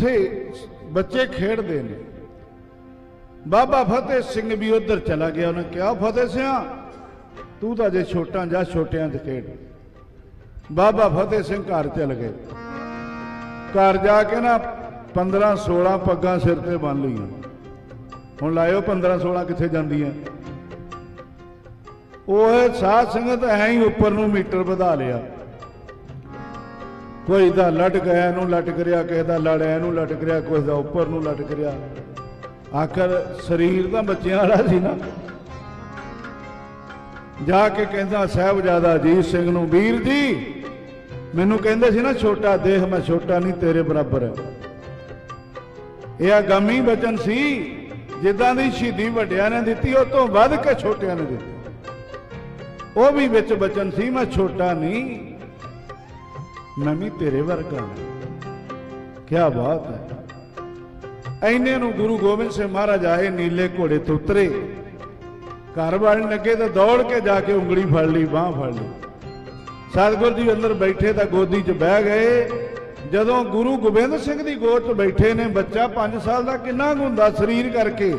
ਉੱਥੇ ਬੱਚੇ ਖੇਡਦੇ ਨੇ। ਬਾਬਾ ਫਤਿਹ ਸਿੰਘ ਵੀ ਉਧਰ ਚਲਾ ਗਿਆ, ਉਹਨੇ ਕਿਹਾ ਫਤਿਹ ਸਿਆ, ਤੂੰ ਤਾਂ ਜੇ ਛੋਟਾ, ਜਾ ਛੋਟਿਆਂ 'ਚ ਖੇਡ। ਬਾਬਾ ਫਤਿਹ ਸਿੰਘ ਘਰ ਚਲ ਗਏ। ਘਰ ਜਾ ਕੇ ਨਾ 15 16 ਪੱਗਾਂ ਸਿਰ ਤੇ ਬੰਨ ਲਈਆਂ। ਹੁਣ ਲਾਇਓ 15 16 ਕਿੱਥੇ ਜਾਂਦੀਆਂ। ਉਹ ਸਾਧ ਸੰਗਤ ਐਂ ਹੀ ਉੱਪਰ ਨੂੰ ਮੀਟਰ ਵਧਾ ਲਿਆ। ਕੋਈ ਦਾ ਲਟਕ ਗਿਆ, ਇਹਨੂੰ ਲਟਕ ਰਿਆ ਕਿਸੇ ਦਾ ਲੜਿਆ ਇਹਨੂੰ ਲਟਕ ਰਿਆ ਕੋਈ ਦਾ ਉੱਪਰ ਨੂੰ ਲਟਕ ਰਿਆ ਆਖਰ ਸਰੀਰ ਤਾਂ ਬੱਚਿਆਂ ਵਾਲਾ ਸੀ ਨਾ। ਜਾ ਕੇ ਕਹਿੰਦਾ, ਸਾਹਿਬਜ਼ਾਦਾ ਅਜੀਤ ਸਿੰਘ ਨੂੰ, ਵੀਰ ਜੀ, ਮੈਨੂੰ ਕਹਿੰਦੇ ਸੀ ਨਾ, ਛੋਟਾ ਦੇਖ ਮੈਂ ਛੋਟਾ ਨਹੀਂ, ਤੇਰੇ ਬਰਾਬਰ ਹੈ। ਇਹ ਆਗਾਮੀ ਬਚਨ ਸੀ। ਜਿੱਦਾਂ ਦੀ ਸ਼ਹੀਦੀ ਵੱਡਿਆਂ ਨੇ ਦਿੱਤੀ, ਉਹ ਤੋਂ ਵੱਧ ਕੇ ਛੋਟਿਆਂ ਨੇ ਦਿੱਤੀ। ਉਹ ਵੀ ਵਿੱਚ ਬਚਨ ਸੀ, ਮੈਂ ਛੋਟਾ ਨਹੀਂ ਮੈਂ ਵੀ ਤੇਰੇ ਵਰਗਾ ਕੀ ਬਾਤ ਹੈ। ਐਨੇ ਨੂੰ ਗੁਰੂ ਗੋਬਿੰਦ ਸਿੰਘ ਮਹਾਰਾਜ ਆਏ, ਨੀਲੇ ਘੋੜੇ ਤੋਂ ਉਤਰੇ। ਘਰ ਵਾਲਣ ਲੱਗੇ ਤਾਂ ਦੌੜ ਕੇ ਜਾ ਕੇ ਉਂਗਲੀ ਫੜ ਲਈ, ਬਾਹ ਫੜ ਲਈ। ਸਤਿਗੁਰੂ ਜੀ ਅੰਦਰ ਬੈਠੇ ਤਾਂ ਗੋਦੀ 'ਚ ਬਹਿ ਗਏ। ਜਦੋਂ ਗੁਰੂ ਗੋਬਿੰਦ ਸਿੰਘ ਦੀ ਗੋਦ 'ਚ ਬੈਠੇ ਨੇ, ਬੱਚਾ 5 ਸਾਲ ਦਾ ਕਿੰਨਾ ਕੁ ਹੁੰਦਾ ਸਰੀਰ ਕਰਕੇ।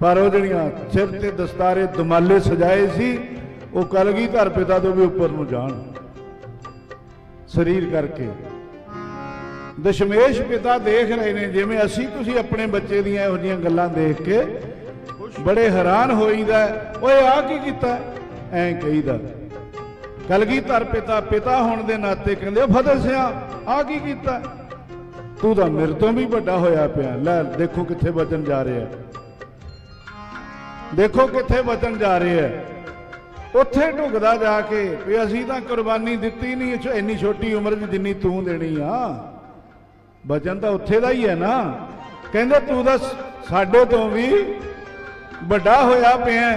ਪਰ ਉਹ ਜਿਹੜੀਆਂ ਸਿਰ ਤੇ ਦਸਤਾਰੇ, ਦਮਾਲੇ ਸਜਾਏ ਸੀ, ਉਹ ਕਲਗੀਧਰ ਪਿਤਾ ਤੋਂ ਵੀ ਉੱਪਰ ਨੂੰ ਜਾਣ। ਸਰੀਰ ਕਰਕੇ। ਦਸ਼ਮੇਸ਼ ਪਿਤਾ ਦੇਖ ਰਹੇ ਨੇ, ਜਿਵੇਂ ਅਸੀਂ ਤੁਸੀਂ ਆਪਣੇ ਬੱਚੇ ਦੀਆਂ ਇਹੋ ਜਿਹੀਆਂ ਗੱਲਾਂ ਦੇਖ ਕੇ ਬੜੇ ਹੈਰਾਨ ਹੋਈਦਾ ਓਏ ਆ ਕੀ ਕੀਤਾ ਐਂ ਕਹੀਦਾ ਕਲਗੀਧਰ ਪਿਤਾ ਪਿਤਾ ਹੋਣ ਦੇ ਨਾਤੇ ਕਹਿੰਦੇ, "ਓ ਫਤਿਹ ਸਿਆ ਆ ਕੀ ਕੀਤਾ ਤੂੰ ਤਾਂ ਮੇਰੇ ਤੋਂ ਵੀ ਵੱਡਾ ਹੋਇਆ ਪਿਆ ਲੈ, ਦੇਖੋ ਕਿੱਥੇ ਵਚਨ ਜਾ ਰਿਹਾ ਦੇਖੋ ਕਿੱਥੇ ਵਚਨ ਜਾ ਰਿਹਾ ਉੱਥੇ ਢੁਕਦਾ ਜਾ ਕੇ ਵੀ ਅਸੀਂ ਤਾਂ ਕੁਰਬਾਨੀ ਦਿੱਤੀ ਨਹੀਂ ਇੰਨੀ ਛੋਟੀ ਉਮਰ 'ਚ ਜਿੰਨੀ ਤੂੰ ਦੇਣੀ ਆ। ਵਚਨ ਤਾਂ ਉੱਥੇ ਦਾ ਹੀ ਹੈ ਨਾ। ਕਹਿੰਦੇ ਤੂੰ ਤਾਂ ਸਾਡੇ ਤੋਂ ਵੀ ਵੱਡਾ ਹੋਇਆ ਪਿਆ